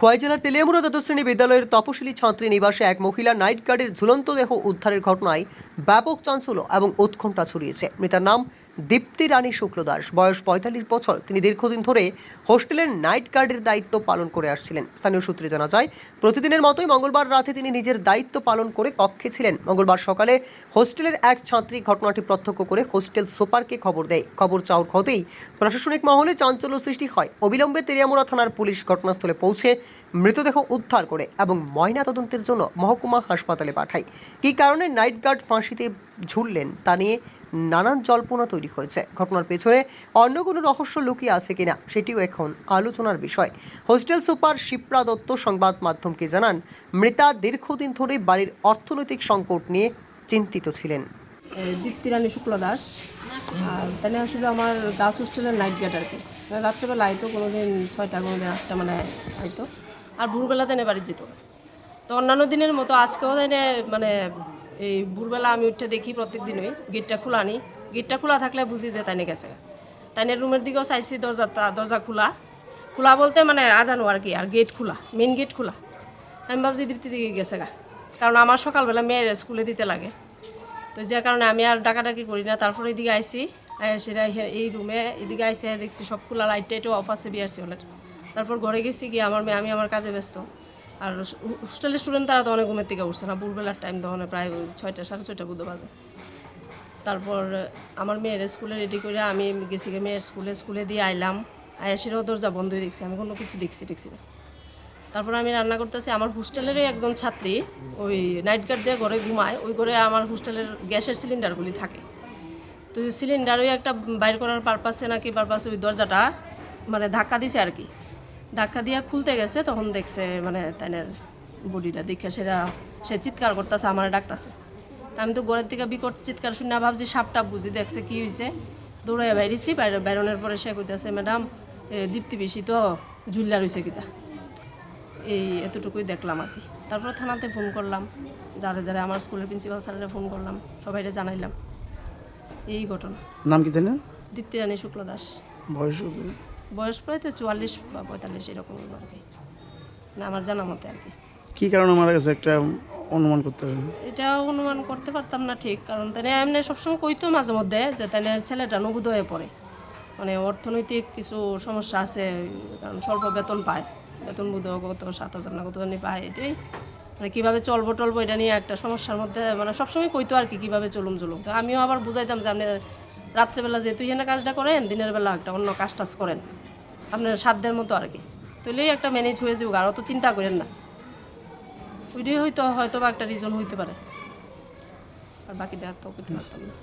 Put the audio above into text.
খোয়াই জেলার তেলিয়ামুড়া দ্বাদশ শ্রেণি বিদ্যালয়ের তপশিলি ছাত্রী নিবাসে এক মহিলা নাইট গার্ডের ঝুলন্ত দেহ উদ্ধারের ঘটনায় ব্যাপক চাঞ্চল্য এবং উৎকণ্ঠা ছড়িয়েছে। মৃতার নাম দীপ্তি রানী শুক্লদাস, বয়স পঁয়তাল্লিশ বছর। তিনি দীর্ঘদিন ধরে হোস্টেলের নাইট গার্ডের দায়িত্ব পালন করে আসছিলেন। স্থানীয় সূত্রে জানা যায়, প্রতিদিনের মতোই মঙ্গলবার রাতে তিনি নিজের দায়িত্ব পালন করে কক্ষে ছিলেন। মঙ্গলবার সকালে হোস্টেলের এক ছাত্রী ঘটনাটি প্রত্যক্ষ করে হোস্টেল সুপারকে খবর দেয়। খবর চাউর হতেই প্রশাসনিক মহলে চাঞ্চল্য সৃষ্টি হয়। অবিলম্বে তেরিয়ামুড়া থানার পুলিশ ঘটনাস্থলে পৌঁছে মৃতদেহ উদ্ধার করে এবং ময়না তদন্তের জন্য মহকুমা হাসপাতালে পাঠায়। কী কারণে নাইট গার্ড ফাঁসিতে ঝুললেন তা নিয়ে নানান জল্পনা তৈরি হয়েছে। ঘটনার পেছনে অন্য কোনো রহস্য লুকিয়ে আছে কিনা সেটিও এখন আলোচনার বিষয়। হোস্টেল সুপার শিপ্রা দত্ত সংবাদ মাধ্যমকে জানান মৃতা দীর্ঘদিন ধরে বাড়ির অর্থনৈতিক সংকট নিয়ে চিন্তিত ছিলেন। এ, দীপ্তি রানী শুক্ল দাস। আর তাহলে আসলে আমার গার্লস হোস্টেলের নাইট গার্ড আর কি। রাত্রেবেলা আইতো কোনো দিন ছয়টা কোনো দিন আটটা মানে আইতো। আর ভোরবেলা তেনে বাড়ি যেত। তো অন্যান্য দিনের মতো আজকেও তেনে মানে এই ভোরবেলা আমি উঠে দেখি প্রত্যেক দিনই গেটটা খোলা নি গেটটা খোলা থাকলে বুঝি যে তাইনে গেছে। তাইনে রুমের দিকেও চাইছি দরজা দরজা খোলা। খোলা বলতে মানে আজানো আর কি, আর গেট খোলা মেন গেট খোলা। আমি ভাবছি দীপ্তি দিকে গেছে গা। কারণ আমার সকালবেলা মেয়ের স্কুলে দিতে লাগে। তো যে কারণে আমি আর ডাকাডাকি করি না। তারপর এদিকে আইসি সেটা এই রুমে এদিকে আইসি দেখছি সব খোলা, লাইট টাইটও অফ আছে বিআরসি হলের। তারপর ঘরে গেছি গিয়ে আমার মেয়ে আমি আমার কাজে ব্যস্ত। আর হোস্টেলের স্টুডেন্ট তারা তো অনেক ঘুমের থেকে উঠছে না। ভোরবেলার টাইম তখন প্রায় ছয়টা, সাড়ে ছয়টা বুধ বাজে। তারপর আমার মেয়ের স্কুলে রেডি করে আমি গেছি মেয়ের স্কুলে স্কুলে দিয়ে আইলাম। আয়া সেটাও দরজা বন্ধই দেখছি, আমি কোনো কিছু দেখছি দেখছি না। তারপর আমি রান্না করতেছি, আমার হোস্টেলেরই একজন ছাত্রী, ওই নাইট গার্ড যে ঘরে ঘুমায়, ওই ঘরে আমার হোস্টেলের গ্যাসের সিলিন্ডারগুলি থাকে। তো সিলিন্ডার ওই একটা বাইর করার পারপাসে নাকি পারপাসে ওই দরজাটা মানে ধাক্কা দিছে আর কি। ধাক্কা দিয়া খুলতে গেছে তখন দেখছে মানে তাইনের বডিটা দেখে সেটা সে চিৎকার করতেছে আমার ডাকতেছে। আমি তো ঘরের থেকে বিকট চিৎকার শুনে ভাবছি সাপটা বুঝি দেখছে কি হয়েছে দৌড়াই বাইরেছি বাইরে বাইরনের পরে সে কইতেছে ম্যাডাম দীপ্তি বেশি তো ঝুল্লা রয়েছে কিটা। এই এতটুকুই দেখলাম আর কি। তারপরে থানাতে ফোন করলাম যারা যারা আমার স্কুলের প্রিন্সিপাল স্যারেরা ফোন করলাম সবাইকে জানাইলাম। এই ঘটনা। নাম কি দীপ্তি রানী শুক্ল দাস। বয়স কত? বয়স প্রায় তো চুয়াল্লিশ বা পঁয়তাল্লিশ এরকম আর কি। না আমার জানা মতে আর কি। কি কারণে মারা গেছে? একটা অনুমান করতে হবে। এটা অনুমান করতে পারতাম না ঠিক কারণ তাই এমনি সবসময় কইতো মাঝে মধ্যে যে তাই ছেলেটা নবুদ হয়ে পড়ে। মানে অর্থনৈতিক কিছু সমস্যা আছে কারণ স্বল্প বেতন পায়। বেতন বুধ কত সাত হাজার না কত জানি পায় এটাই। মানে কীভাবে চলবো টলবো এটা নিয়ে একটা সমস্যার মধ্যে মানে সবসময় কইতো আর কি কীভাবে চলুম চলুম তো আমিও আবার বুঝাইতাম যে আপনি রাত্রেবেলা যেহেতু এখানে কাজটা করেন, দিনের বেলা একটা অন্য কাজ টাজ করেন। আপনার সাধ্যের মতো আর কি। তাহলেই একটা ম্যানেজ হয়ে যাবে, আর অত চিন্তা করেন না। ওইটাই হয়তো হয়তো বা একটা রিজন হইতে পারে। আর বাকিটা তো করতে পারতাম না।